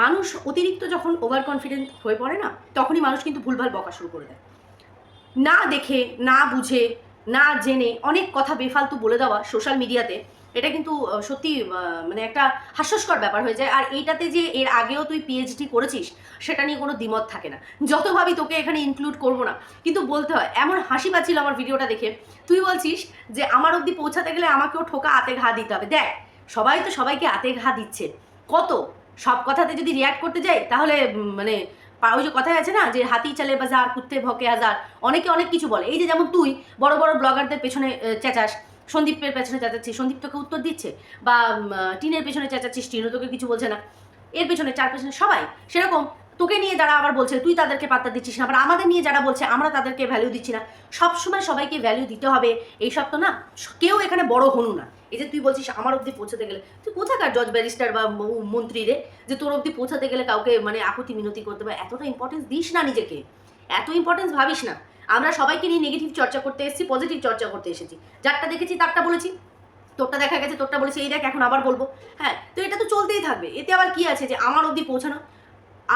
মানুষ অতিরিক্ত যখন ওভার কনফিডেন্ট হয়ে পড়ে না, তখনই মানুষ কিন্তু ভুলভাল বকা শুরু করে দেয়। না দেখে, না বুঝে, না জেনে অনেক কথা বেফালতু বলে দেওয়া সোশ্যাল মিডিয়াতে এটা কিন্তু সত্যি মানে একটা হাস্যস্কর ব্যাপার হয়ে যায়। আর এইটাতে যে এর আগেও তুই পিএইচডি করেছিস, সেটা নিয়ে কোনো দ্বিমত থাকে না। যত ভাবি তোকে এখানে ইনক্লুড করব না, কিন্তু বলতে হয়, এমন হাসি পাচ্ছিল আমার ভিডিওটা দেখে, তুই বলছিস যে আমার অবধি পৌঁছাতে গেলে আমাকেও ঠোকা আতে ঘা দিতে হবে। দেখ, সবাই তো সবাইকে আতে ঘা দিচ্ছে। কত? সব কথাতে যদি রিয়াক্ট করতে যাই, তাহলে মানে ওই যে কথাই আছে না, যে হাতি চালে বাজার, কুত্তে ভকে হাজার অনেকে অনেক কিছু বলে। এই যে যেমন তুই, বড় বড় ব্লগারদের পেছনে চেঁচাস, সন্দীপের পেছনে চেঁচাচ্ছিস, সন্দীপ তোকে উত্তর দিচ্ছে? বা টিনের পেছনে চেঁচাচ্ছিস, টিনও তোকে কিছু বলছে না। এর পেছনে, চার পেছনে সবাই, সেরকম তোকে নিয়ে যারা আবার বলছে, তুই তাদেরকে পাত্তা দিচ্ছিস না। আবার আমাদের নিয়ে যারা বলছে, আমরা তাদেরকে ভ্যালু দিচ্ছি না। সবসময় সবাইকে ভ্যালু দিতে হবে। এইসব তো না, কেউ এখানে বড় হনু না। এই যে তুই বলছিস, আমার অবধি পৌঁছাতে গেলে তুই কোথাকার জজ ব্যারিস্টার বা মন্ত্রী রে? যে তোর অবধি পৌঁছাতে গেলে কাউকে মানে আকুতি মিনতি করতে হবে এতটা ইম্পর্টেন্স দিস না নিজেকে। এত ইম্পর্টেন্স ভাবিস না। আমরা সবাইকে নিয়ে নেগেটিভ চর্চা করতে এসেছি পজিটিভ চর্চা করতে এসেছি। যারটা দেখেছি তারটা বলেছি। তোরটা দেখা গেছে, তোরটা বলেছি, এই দেখ, এখন আবার বলব। হ্যাঁ তো এটা তো চলতেই থাকবে। এতে আবার কি আছে? যে আমার অবধি পৌঁছানো।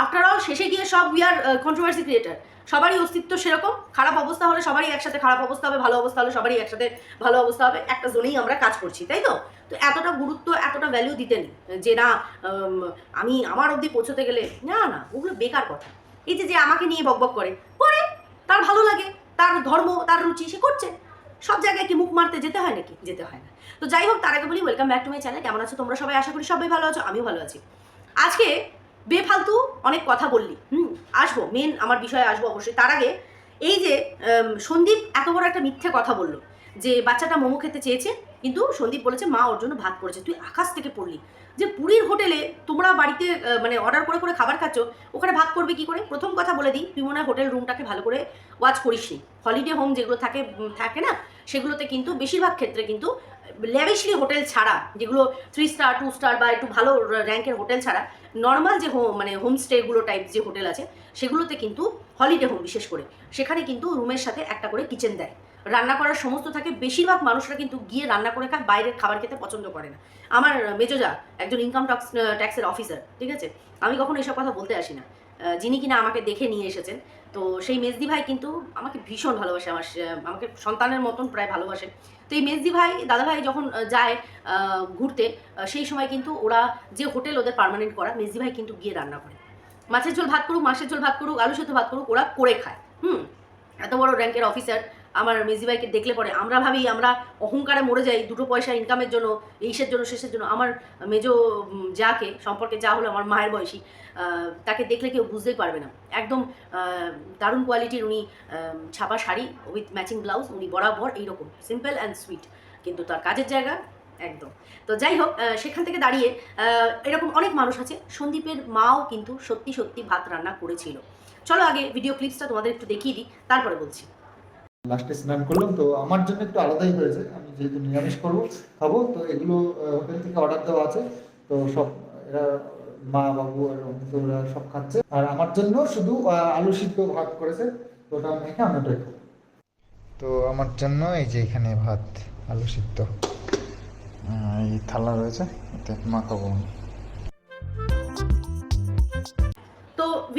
আফটার অল শেষে গিয়ে সব উই আর কন্ট্রোভার্সি ক্রিয়েটার সবারই অস্তিত্ব সেরকম। খারাপ অবস্থা হলে সবারই একসাথে খারাপ অবস্থা হবে, ভালো অবস্থা হলে সবারই একসাথে ভালো অবস্থা হবে। একটা জোনেই আমরা কাজ করছি, তাই তো? তো এতটা গুরুত্ব, এতটা ভ্যালু দিতে নেই, যে না আমি আমার অবধি পৌঁছতে গেলে, না না, ওগুলো বেকার কথা। এই যে যে আমাকে নিয়ে বকবক করে করে, তার ভালো লাগে, তার ধর্ম, তার রুচি, সে করছে। সব জায়গায় কি মুখ মারতে যেতে হয় নাকি? যেতে হয় না। তো যাই হোক, তার আগে বলি welcome back to my channel কেমন আছো তোমরা সবাই? আশা করি সবাই ভালো আছো, আমিও ভালো আছি। আজকে বেফালতু অনেক কথা বললি। হুম, আসব মেন আমার বিষয়ে আসব অবশ্যই। তার আগে এই যে সন্দীপ এত বড় একটা মিথ্যে কথা বলল যে, বাচ্চাটা মোমো খেতে চেয়েছে, কিন্তু সন্দীপ বলেছে, মা ওর জন্য ভাত করেছে। তুই আকাশ থেকে পড়লি। যে, পুরীর হোটেলে তোমরা বাড়িতে মানে অর্ডার করে করে খাবার খাচ্ছ, ওখানে ভাত করবে কি করে? প্রথম কথা বলে দিই, তুই মনে হয় হোটেল রুমটাকে ভালো করে ওয়াচ করিসনি। হলিডে হোম যেগুলো থাকে থাকে না, সেগুলোতে কিন্তু বেশিরভাগ ক্ষেত্রে কিন্তু ল্যাভিশলি হোটেল ছাড়া, যেগুলো থ্রি স্টার টু স্টার বা একটু ভালো র্যাঙ্কের হোটেল ছাড়া নর্মাল যে হোম মানে হোমস্টেগুলো টাইপ যে হোটেল আছে, সেগুলোতে কিন্তু হলিডে হোম বিশেষ করে। সেখানে কিন্তু রুমের সাথে একটা করে কিচেন দেয়। রান্না করার সমস্ত থাকে, বেশিরভাগ মানুষরা কিন্তু গিয়ে রান্না করে খায়, বাইরের খাবার খেতে পছন্দ করে না। আমার মেজোজা একজন ইনকাম ট্যাক্স ট্যাক্সের অফিসার ঠিক আছে? আমি কখনো এসব কথা বলতে আসি না। যিনি কিনা আমাকে দেখে নিয়ে এসেছেন, তো সেই মেজদি ভাই কিন্তু আমাকে ভীষণ ভালোবাসে, আমার আমাকে সন্তানের মতন প্রায় ভালোবাসে। তো এই মেজদি ভাই দাদা ভাই যখন যায় ঘুরতে সেই সময় কিন্তু ওরা যে হোটেল ওদের পারমানেন্ট করা, মেজদি ভাই কিন্তু গিয়ে রান্না করে। মাছের ঝোল ভাত করুক, মাছের ঝোল ভাত করুক আলু সেদ্ধ ভাত করুক, ওরা করে খায়। হুম? এত বড় র্যাঙ্কের অফিসার আমার মেজি ভাইকে দেখলে পরে আমরা ভাবি আমরা অহংকারে মরে যাই, দুটো পয়সা ইনকামের জন্য এইসের জন্য, শেষের জন্য। আমার মেজো যাকে, সম্পর্কে যা হলো, আমার মায়ের বয়সী তাকে দেখলে কেউ বুঝতেই পারবে না। একদম দারুণ কোয়ালিটির উনি ছাপা শাড়ি উইথ ম্যাচিং ব্লাউজ উনি বরাবর এইরকম সিম্পল অ্যান্ড সুইট কিন্তু তার কাজের জায়গা একদম। তো যাই হোক সেখান থেকে দাঁড়িয়ে এরকম অনেক মানুষ আছে, সন্দীপের মাও কিন্তু সত্যি সত্যি ভাত রান্না করেছিল। চলো আগে ভিডিও ক্লিপসটা তোমাদের একটু দেখিয়ে দিই, তারপরে বলছি। লাস্টে স্নান করলাম, তো আমার জন্য একটু আলাদাই হয়েছে। আমি যেহেতু নিরামিষ করব, খাব, তো এগুলো হোটেল থেকে অর্ডার দেওয়া আছে। তো সব, এরা মা, বাবু আর ওরা সব খাচ্ছে। আর আমার জন্য শুধু আলু সিদ্ধ ভাত করেছে। তো ওটা মেখে আমি ওটাই তো আমার জন্য এই যে এখানে ভাত, আলু সিদ্ধ। এই থালা রয়েছে এতে মাখাবো আমি।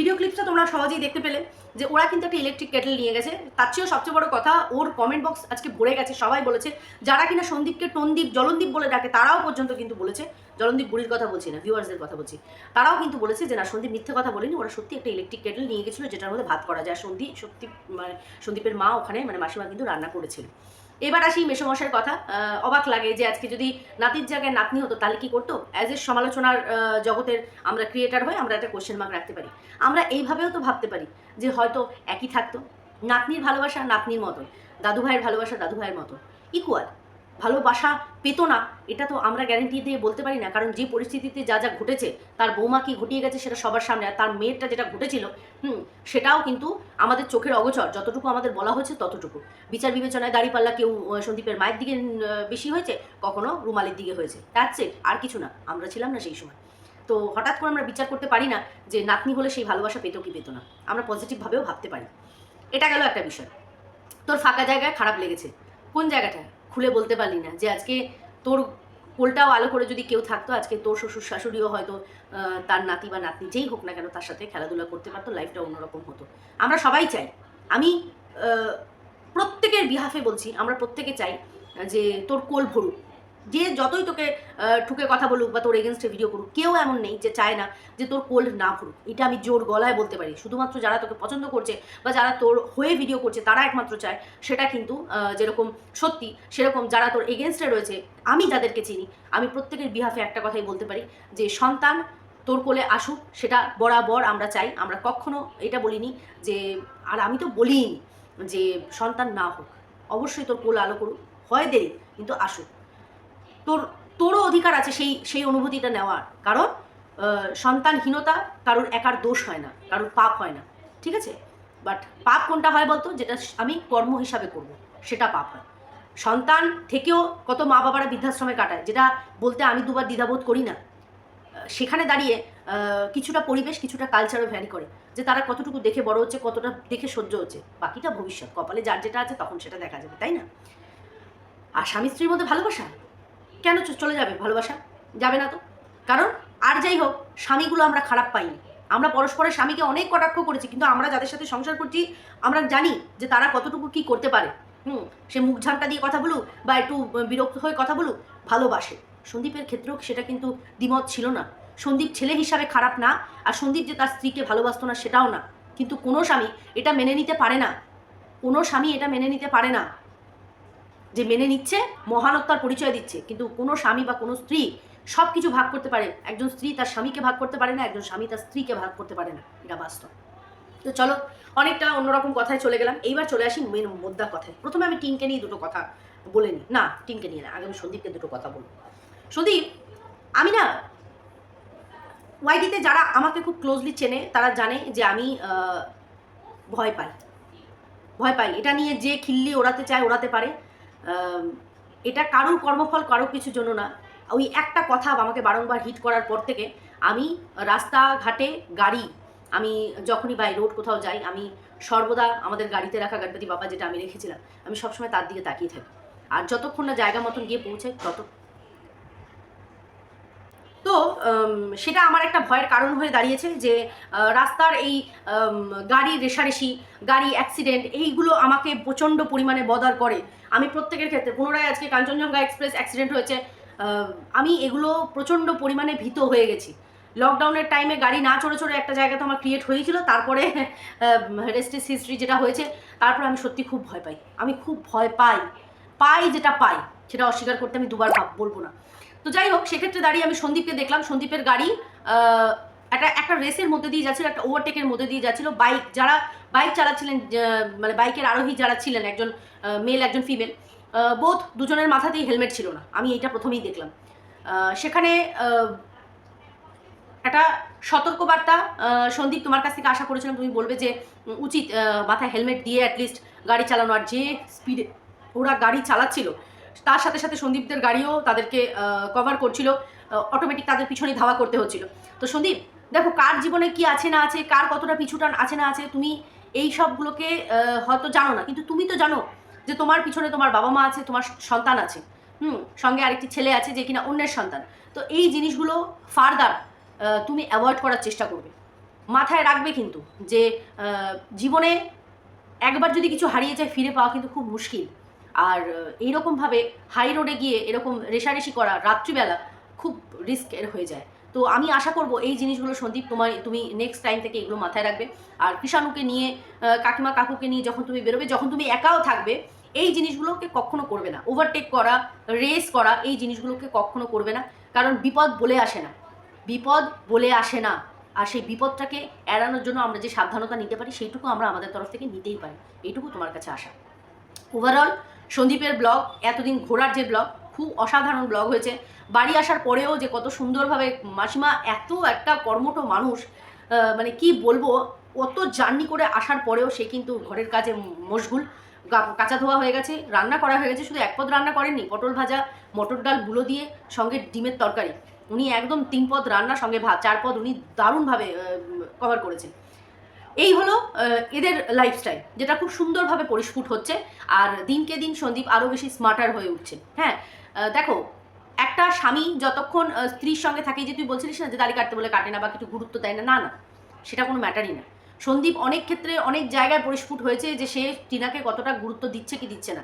ভিডিও ক্লিপসটা তোমরা সহজেই দেখতে পেলে যে ওরা কিন্তু একটা ইলেকট্রিক কেটেল নিয়ে গেছে। তার চেয়েও সবচেয়ে বড় কথা, ওর কমেন্ট বক্স আজকে ভরে গেছে, সবাই বলেছে। যারা কিনা সন্দীপকে টনদীপ, জলন্দীপ বলে ডাকে, তারাও পর্যন্ত কিন্তু বলেছে। জলন্দীপ বুড়ির কথা বলছি না ভিউয়ার্সদের কথা বলছি। তারাও কিন্তু বলেছে যে, না, সন্দীপ মিথ্যে কথা বলেনি। ওরা সত্যি একটা ইলেকট্রিক কেটেল নিয়ে গেছিল, যেটার মধ্যে ভাত করা যায়। সন্দীপ সত্যি মানে সন্দীপের মা ওখানে মানে মাসিমা কিন্তু রান্না করেছিল। এবার আসি মেসমশাইয়ের কথা। অবাক লাগে যে আজকে যদি নাতির জায়গায় নাতনি হতো, তাহলে কি করতো? অ্যাজ এ সমালোচনার জগতের আমরা ক্রিয়েটার হয়ে আমরা একটা কোশ্চেন মার্ক রাখতে পারি। আমরা এইভাবেও তো ভাবতে পারি যে হয়তো একই থাকতো। নাতনির ভালোবাসা, নাতনির মতন। দাদু ভাইয়ের ভালোবাসা দাদু ভাইয়ের মতো ইকুয়াল ভালোবাসা পেতো না, এটা তো আমরা গ্যারেন্টি দিয়ে বলতে পারি না। কারণ যে পরিস্থিতিতে যা যা ঘটেছে, তার বৌমা কি ঘটিয়ে গেছে সেটা সবার সামনে, আর তার মেয়েরটা যেটা ঘটেছিল, হুম, সেটাও কিন্তু আমাদের চোখের অগোচর। যতটুকু আমাদের বলা হয়েছে ততটুকু। বিচার বিবেচনায় দাঁড়িপাল্লা কেউ সন্দীপের মায়ের দিকে বেশি হয়েছে, কখনো রুমালের দিকে হয়েছে। তার আর কিছু না, আমরা ছিলাম না সেই সময়। তো হঠাৎ করে আমরা বিচার করতে পারি না যে নাতনি হলে সেই ভালোবাসা পেতো কি পেতো না। আমরা পজিটিভভাবেও ভাবতে পারি। এটা গেল একটা বিষয়। তোর ফাঁকা জায়গায় খারাপ লেগেছে। কোন জায়গাটা খুলে বলতে পারলি না যে আজকে তোর কোলটাও আলো করে যদি কেউ থাকতো, আজকে তোর শ্বশুর শাশুড়িও হয়তো তার নাতি বা নাতনি যেই হোক না কেন তার সাথে খেলাধুলা করতে পারতো লাইফটা অন্যরকম হতো। আমরা সবাই চাই। আমি প্রত্যেকের বিহাফে বলছি, আমরা প্রত্যেকে চাই যে তোর কোল ভরুক। যে যতই তোকে ঠুকে কথা বলুক বা তোর এগেনস্টে ভিডিও করুক, কেউ এমন নেই যে চায় না যে তোর কোল না ভরুক এটা আমি জোর গলায় বলতে পারি। শুধুমাত্র যারা তোকে পছন্দ করছে বা যারা তোর হয়ে ভিডিও করছে, তারা একমাত্র চায় সেটা কিন্তু যেরকম সত্যি সেরকম যারা তোর এগেনস্টে রয়েছে, আমি যাদেরকে চিনি, আমি প্রত্যেকের বিহাফে একটা কথাই বলতে পারি যে সন্তান তোর কোলে আসুক, সেটা বরাবর আমরা চাই। আমরা কখনো এটা বলিনি যে, আর আমি তো বলিনি যে সন্তান না হোক। অবশ্যই তোর কোল আলো করুক। হয় দেরি, কিন্তু আসুক। তোর, তোরও অধিকার আছে সেই সেই অনুভূতিটা নেওয়ার। কারণ সন্তানহীনতা কারোর একার দোষ হয় না, কারোর পাপ হয় না, ঠিক আছে? বাট পাপ কোনটা হয় বলতো? যেটা আমি কর্ম হিসাবে করব, সেটা পাপ হয়। সন্তান থেকেও কত মা বাবারা বৃদ্ধাশ্রমে কাটায়, যেটা বলতে আমি দুবার দ্বিধাবোধ করি না। সেখানে দাঁড়িয়ে কিছুটা পরিবেশ, কিছুটা কালচারও ভ্যারি করে, যে তারা কতটুকু দেখে বড় হচ্ছে, কতটা দেখে সহ্য হচ্ছে। বাকিটা ভবিষ্যৎ, কপালে যার যেটা আছে তখন সেটা দেখা যাবে, তাই না? আর স্বামী স্ত্রীর মধ্যে ভালোবাসা? কেন চলে যাবে ভালোবাসা? যাবে না তো। কারণ আর যাই হোক, স্বামীগুলো আমরা খারাপ পাইনি। আমরা পরস্পরের স্বামীকে অনেক কটাক্ষ করেছি, কিন্তু আমরা যাদের সাথে সংসার করছি, আমরা জানি যে তারা কতটুকু কি করতে পারে। হুম, সে মুখ ঝাঁটা দিয়ে কথা বলুক বা একটু বিরক্ত হয়ে কথা বলুক, ভালোবাসে। সন্দীপের ক্ষেত্রেও সেটা কিন্তু দ্বিমত ছিল না। সন্দীপ ছেলে হিসাবে খারাপ না, আর সন্দীপ যে তার স্ত্রীকে ভালোবাসতো না, সেটাও না। কিন্তু কোনো স্বামী এটা মেনে নিতে পারে না। কোনো স্বামী এটা মেনে নিতে পারে না। যে মেনে নিচ্ছে মহানত্তার পরিচয় দিচ্ছে। কিন্তু কোনো স্বামী বা কোনো স্ত্রী সব কিছু ভাগ করতে পারে। একজন স্ত্রী তার স্বামীকে ভাগ করতে পারে না, একজন স্বামী তার স্ত্রীকে ভাগ করতে পারে না। এটা বাস্তব। তো চলো, অনেকটা অন্যরকম কথায় চলে গেলাম। এইবার চলে আসি মেন মোদ্দা কথায়। প্রথমে আমি টিনকে নিয়ে দুটো কথা বলে নিই। না টিনকে নিয়ে না, আগে আমি সন্দীপকে দুটো কথা বলব সন্দীপ, আমি না ওয়াইডিতে যারা আমাকে খুব ক্লোজলি চেনে, তারা জানে যে আমি ভয় পাই। ভয় পাই। এটা নিয়ে যে খিল্লি ওড়াতে চায়, ওড়াতে পারে। এটা কারোর কর্মফল, কারোর কিছু জন্য না। ওই একটা কথা আমাকে বারংবার হিট করার পর থেকে, আমি রাস্তাঘাটে গাড়ি, আমি যখনই বাই রোড কোথাও যাই, আমি সর্বদা আমাদের গাড়িতে রাখা গণপতি বাবা যেটা আমি রেখেছিলাম, আমি সবসময় তার দিকে তাকিয়ে থাকি। আর যতক্ষণ না জায়গা মতন গিয়ে পৌঁছে তত তো সেটা আমার একটা ভয়ের কারণ হয়ে দাঁড়িয়েছে যে রাস্তার এই গাড়ির রেশারেশি, গাড়ি অ্যাক্সিডেন্ট এইগুলো আমাকে প্রচণ্ড পরিমাণে বদার করে। আমি প্রত্যেকের ক্ষেত্রে, পুনরায় আজকে কাঞ্চনজঙ্ঘা এক্সপ্রেস অ্যাক্সিডেন্ট হয়েছে আমি এগুলো প্রচণ্ড পরিমাণে ভীত হয়ে গেছি। লকডাউনের টাইমে গাড়ি না চড়ে চড়ে একটা জায়গা তো আমার ক্রিয়েট হয়েছিল, তারপরে রেস্টিস হিস্ট্রি যেটা হয়েছে, তারপরে আমি সত্যি খুব ভয় পাই। আমি খুব ভয় পাই পাই যেটা পাই, সেটা অস্বীকার করতে আমি দুবার বলব না। তো যাই হোক, সেক্ষেত্রে দাঁড়িয়ে আমি সন্দীপকে দেখলাম। সন্দীপের গাড়ি একটা একটা রেসের মধ্যে দিয়ে যাচ্ছিল, একটা ওভারটেকের মধ্যে দিয়ে যাচ্ছিল। বাইক, যারা, বাইক চালাচ্ছিলেন মানে বাইকের আরোহী যারা ছিলেন, একজন মেল একজন ফিমেল বোধ দুজনের মাথাতেই হেলমেট ছিল না। আমি এটা প্রথমেই দেখলাম। সেখানে একটা সতর্কবার্তা সন্দীপ তোমার কাছ থেকে আশা করেছিলাম তুমি বলবে যে, উচিত মাথায় হেলমেট দিয়ে অ্যাটলিস্ট গাড়ি চালানো। আর যে স্পিডে ওরা গাড়ি চালাচ্ছিল তার সাথে সাথে সন্দীপদের গাড়িও তাদেরকে কভার করছিল অটোমেটিক তাদের পিছনে ধাওয়া করতে হচ্ছিল। তো সন্দীপ, দেখো কার জীবনে কি আছে না আছে, কার কতটা পিছুটান আছে না আছে, তুমি এই সবগুলোকে হয়তো জানো না, কিন্তু তুমি তো জানো যে তোমার পিছনে তোমার বাবা মা আছে, তোমার সন্তান আছে। হুম, সঙ্গে আরেকটি ছেলে আছে যে কিনা অন্যের সন্তান। তো এই জিনিসগুলো ফার্দার তুমি অ্যাভয়েড করার চেষ্টা করবে। মাথায় রাখবে কিন্তু যে জীবনে একবার যদি কিছু হারিয়ে যায়, ফিরে পাওয়া কিন্তু খুব মুশকিল। আর এইরকমভাবে হাই রোডে গিয়ে এরকম রেশারেশি করা রাত্রিবেলা খুব রিস্কের হয়ে যায়। তো আমি আশা করব এই জিনিসগুলো সন্দীপ তোমার তুমি নেক্সট টাইম থেকে এগুলো মাথায় রাখবে। আর কৃষাণুকে নিয়ে কাকিমা কাকুকে নিয়ে যখন তুমি বেরোবে, যখন তুমি একাও থাকবে, এই জিনিসগুলোকে কখনো করবে না। ওভারটেক করা রেস করা, এই জিনিসগুলোকে কখনো করবে না। কারণ বিপদ বলে আসে না। বিপদ বলে আসে না। আর সেই বিপদটাকে এড়ানোর জন্য আমরা যে সাবধানতা নিতে পারি, সেইটুকু আমরা আমাদের তরফ থেকে নিতেই পারি। এইটুকু তোমার কাছে আসা ওভারঅল সন্দীপের ব্লগ, এতদিন ঘোরার যে ব্লগ, খুব অসাধারণ ব্লগ হয়েছে। বাড়ি আসার পরেও যে কত সুন্দরভাবে মাসিমা এত একটা কর্মঠ মানুষ মানে কি বলব, অত জার্নি করে আসার পরেও সে কিন্তু ঘরের কাজে মশগুল। কাঁচা ধোয়া হয়ে গেছে, রান্না করা হয়ে গেছে, শুধু এক পদ রান্না করেননি, পটল ভাজা, মটর ডাল, বুলো দিয়ে সঙ্গে ডিমের তরকারি। উনি একদম তিন পদ রান্না, সঙ্গে ভাত চার পদ উনি দারুণভাবে কভার করেছেন। এই হলো এদের লাইফস্টাইল যেটা খুব সুন্দরভাবে পরিস্ফুট হচ্ছে আর দিনকে দিন সন্দীপ আরও বেশি স্মার্টার হয়ে উঠছে। হ্যাঁ দেখো, একটা স্বামী যতক্ষণ স্ত্রীর সঙ্গে থাকে, যে তুই বলছিলিস না যে দাড়ি কাটতে বলে কাটে না বা কিছু গুরুত্ব দেয় না না না, সেটা কোনো ম্যাটারই না। সন্দীপ অনেক ক্ষেত্রে অনেক জায়গায় পরিস্ফুট হয়েছে যে সে টিনাকে কতটা গুরুত্ব দিচ্ছে কি দিচ্ছে না।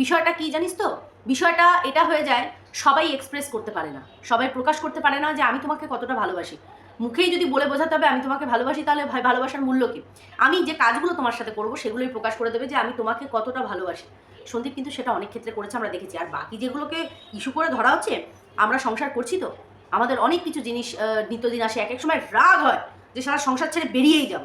বিষয়টা কি জানিস তো? বিষয়টা এটা হয়ে যায়, সবাই এক্সপ্রেস করতে পারে না। সবাই প্রকাশ করতে পারে না যে আমি তোমাকে কতটা ভালোবাসি। মুখেই যদি বলে বোঝাতে হবে আমি তোমাকে ভালোবাসি, তাহলে ভাই ভালোবাসার মূল্য কি? আমি যে কাজগুলো তোমার সাথে করব সেগুলোই প্রকাশ করে দেবে যে আমি তোমাকে কতটা ভালোবাসি। সন্দীপ কিন্তু সেটা অনেক ক্ষেত্রে করেছে, আমরা দেখেছি। আর বাকি যেগুলোকে ইস্যু করে ধরা হচ্ছে, আমরা সংসার করছি তো। আমাদের অনেক কিছু জিনিস নিত্যদিন আসে, এক এক সময় রাগ হয় যে সারা সংসার ছেড়ে বেরিয়েই যাব।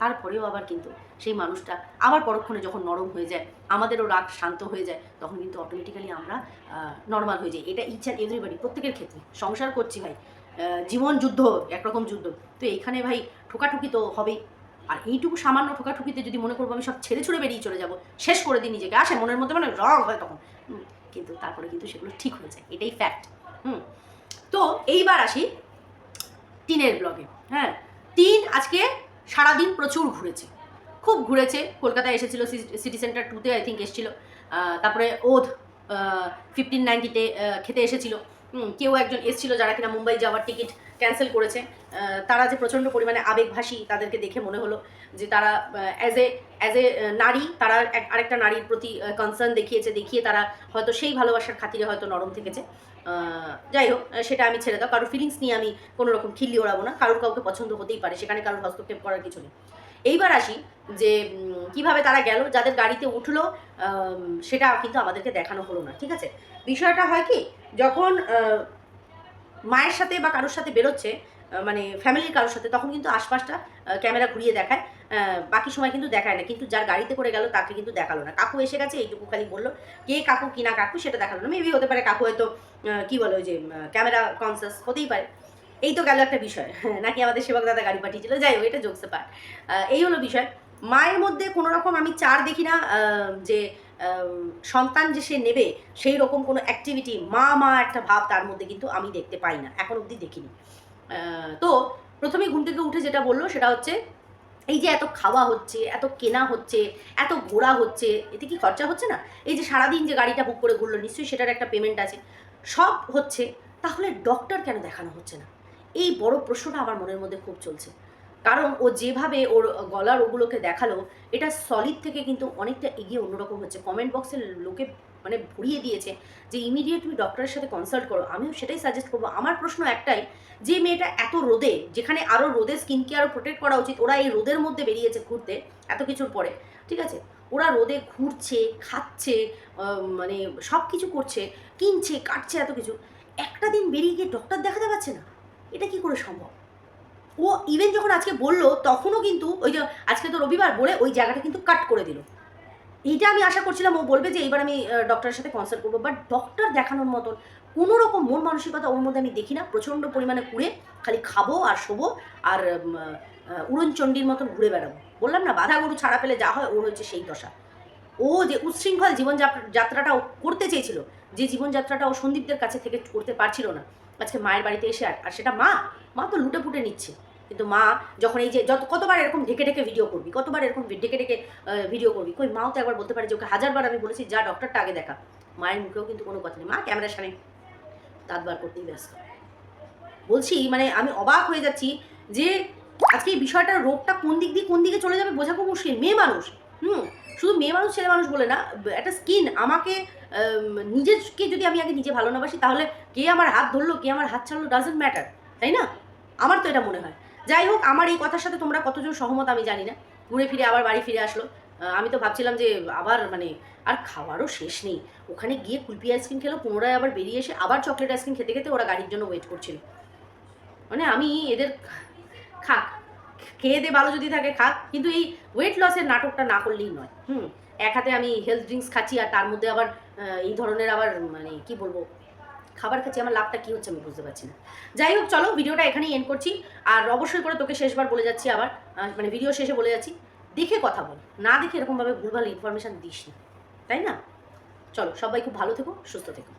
তারপরেও আবার কিন্তু সেই মানুষটা আবার পরক্ষণে যখন নরম হয়ে যায়, আমাদেরও রাগ শান্ত হয়ে যায়, তখন কিন্তু অটোমেটিক্যালি আমরা নর্মাল হয়ে যাই। এটা ইচ্ছা এভরিবাডি প্রত্যেকের ক্ষেত্রে। সংসার করছি ভাই জীবন যুদ্ধ, একরকম যুদ্ধ। তো এইখানে ভাই ঠোকাঠুকি তো হবেই। আর এইটুকু সামান্য ঠোকাঠুকিতে যদি মনে করব আমি সব ছেড়ে ছুড়ে বেরিয়ে চলে যাব, শেষ করে দিই নিজেকে। আসে মনের মধ্যে মানে রাগ হয় তখন। কিন্তু তারপরে কিন্তু সেগুলো ঠিক হয়ে যায়। এটাই ফ্যাক্ট হুম, তো এইবার আসি টিনের ব্লগে হ্যাঁ টিন আজকে সারাদিন প্রচুর ঘুরেছে। খুব ঘুরেছে। কলকাতায় এসেছিল সিটি সেন্টার টুতে আই থিঙ্ক এসেছিল। তারপরে ওধ ফিফটিন নাইনটিতে খেতে এসেছিল। কেউ একজন এসেছিল যারা কিনা মুম্বাই যাওয়ার টিকিট ক্যান্সেল করেছে। তারা যে প্রচণ্ড পরিমাণে আবেগভাসী তাদেরকে দেখে মনে হলো যে তারা অ্যাজ এ অ্যাজ এ নারী, তারা আরেকটা নারীর প্রতি কনসার্ন দেখিয়েছে, দেখিয়ে তারা হয়তো সেই ভালোবাসার খাতিরে হয়তো নরম থেকেছে। যাই হোক সেটা আমি ছেড়ে দাও। কারোর ফিলিংস নিয়ে আমি কোনো রকম খিল্লি ওড়াবো না। কারোর কাউকে পছন্দ হতেই পারে, সেখানে কারোর হস্তক্ষেপ করার কিছু নেই। এইবার আসি যে কীভাবে তারা গেল, যাদের গাড়িতে উঠল সেটা কিন্তু আমাদেরকে দেখানো হলো না, ঠিক আছে? বিষয়টা হয় কি, যখন মায়ের সাথে বা কারোর সাথে বেরোচ্ছে মানে ফ্যামিলির কারোর সাথে, তখন কিন্তু আশপাশটা ক্যামেরা ঘুরিয়ে দেখায় বাকি সময় কিন্তু দেখায় না, কিন্তু যার গাড়িতে করে গেল, তাকে কিন্তু দেখাল না। কাকু এসে গেছে, এইটুকু খালি বলল, কে কাকু কিনা কাকু? সেটা দেখাল না। মেবি হতে পারে কাকু হয়তো কি বলে ওই যে ক্যামেরা কনসাস হতেই পারে। এই তো গেল একটা বিষয়। নাকি আমাদের সেবক দাদা গাড়ি পাঠিয়েছিল? যাই হোক, এটা জোকসে পার এই হলো বিষয়। মায়ের মধ্যে কোনো রকম আমি চার দেখি না যে সন্তান যে সে নেবে, সেই রকম কোনো অ্যাক্টিভিটি মা মা একটা ভাব তার মধ্যে কিন্তু আমি দেখতে পাই না। এখন অবধি দেখিনি। তো প্রথমে ঘুম থেকে উঠে যেটা বলল সেটা হচ্ছে, এই যে এত খাওয়া হচ্ছে, এত কেনা হচ্ছে, এত ঘোরা হচ্ছে, এতে কি খরচা হচ্ছে না? এই যে সারাদিন যে গাড়িটা বুক করে ঘুরলো, নিশ্চয়ই সেটার একটা পেমেন্ট আছে। সব হচ্ছে, তাহলে ডক্টর কেন দেখানো হচ্ছে না? এই বড় প্রশ্নটা আমার মনের মধ্যে খুব চলছে। কারণ ও যেভাবে ওর গলার ওগুলোকে দেখাল, এটা সলিড থেকে কিন্তু অনেকটা এগিয়ে অন্যরকম হচ্ছে। কমেন্ট বক্সের লোকে মানে ভরিয়ে দিয়েছে যে ইমিডিয়েট তুমি ডক্টরের সাথে কনসাল্ট করো। আমিও সেটাই সাজেস্ট করব। আমার প্রশ্ন একটাই, যে মেয়েটা এত রোদে, যেখানে আরও রোদে স্কিন কেয়ার প্রোটেক্ট করা উচিত, ওরা এই রোদের মধ্যে বেরিয়েছে ঘুরতে এত কিছুর পরে, ঠিক আছে? ওরা রোদে ঘুরছে, খাচ্ছে মানে সব কিছু করছে, কিনছে, কাটছে এত কিছু। একটা দিন বেরিয়ে গিয়ে ডক্টর দেখাতে পারছে না। এটা কি করে সম্ভব? ও ইভেন যখন আজকে বলল, তখনও কিন্তু ওই যে আজকে তো রবিবার বলে ওই জায়গাটা কিন্তু কাট করে দিল। এইটা আমি আশা করছিলাম ও বলবে যে এইবার আমি ডক্টরের সাথে কনসাল্ট করব। বাট ডক্টর দেখানোর মতন কোনো রকম মন মানসিকতা ওর মধ্যে আমি দেখি না। প্রচণ্ড পরিমাণে কুড়ে, খালি খাব আর শোবো আর উড়নচণ্ডীর মতন ঘুরে বেড়াবো। বললাম না, বাধা গরু ছাড়া পেলে যা হয়, ওর হচ্ছে সেই দশা। ও যে উচ্ছৃঙ্খল জীবন যাপ- যাত্রাটা ও করতে চেয়েছিল, যে জীবনযাত্রাটা ও সন্দীপদের কাছে থেকে করতে পারছিল না আজকে মায়ের বাড়িতে এসে আর সেটা মা মা তো লুটে পুটে নিচ্ছে। কিন্তু মা যখন এই যে যত, কতবার এরকম ঢেকে ঢেকে ভিডিও করবি, কতবার এরকম ঢেকে ঢেকে ভিডিও করবি, কই মাও তো একবার বলতে পারে যে ওকে হাজারবার আমি বলেছি, যা ডক্টরটা আগে দেখা। মায়ের মুখেও কিন্তু কোনো কথা নেই। মা ক্যামেরার সামনে দাঁত বার করতেই ব্যস্ত। বলছি মানে আমি অবাক হয়ে যাচ্ছি যে আজকে এই বিষয়টার রোগটা কোন দিক দিয়ে, কোন দিকে চলে যাবে বোঝা খুব মুশকিল। মেয়ে মানুষ। হুম শুধু মেয়ে মানুষ ছেলে মানুষ বলে না একটা স্কিন আমাকে আম, নিজেকে যদি আমি আগে নিজে ভালো না বাসি তাহলে কে আমার হাত ধরলো কে আমার হাত ছাড়লো ডাজেন্ট ম্যাটার তাই না? আমার তো এটা মনে হয়। যাই হোক আমার এই কথার সাথে তোমরা কতজন সহমত আমি জানি না। ঘুরে ফিরে আবার বাড়ি ফিরে আসলো। আমি তো ভাবছিলাম যে আবার মানে আর খাওয়ারও শেষ নেই। ওখানে গিয়ে কুলপি আইসক্রিম খেলো পুনরায় আবার বেরিয়ে এসে আবার চকলেট আইসক্রিম খেতে খেতে ওরা গাড়ির জন্য ওয়েট করছিল। মানে আমি এদের খাক খেয়ে দে ভালো যদি থাকে খাক কিন্তু এই ওয়েট লসের নাটকটা না করলেই নয়। হুম, এক হাতে আমি হেলথ ড্রিঙ্কস খাচ্ছি আর তার মধ্যে আবার এই ধরনের আবার মানে কি বলব, খাবার খাচ্ছি আমার লাভটা কি হচ্ছে আমি বুঝতে পারছি না। যাই হোক, চলো, ভিডিওটা এখানেই এন্ড করছি। আর অবশ্যই করে তোকে শেষবার বলে যাচ্ছি আবার মানে ভিডিও শেষে বলে যাচ্ছি। দেখে কথা বল, না দেখে এরকমভাবে ভুলভাল ইনফরমেশান দিস না তাই না? চলো, সবাই খুব ভালো থেকো, সুস্থ থেকো।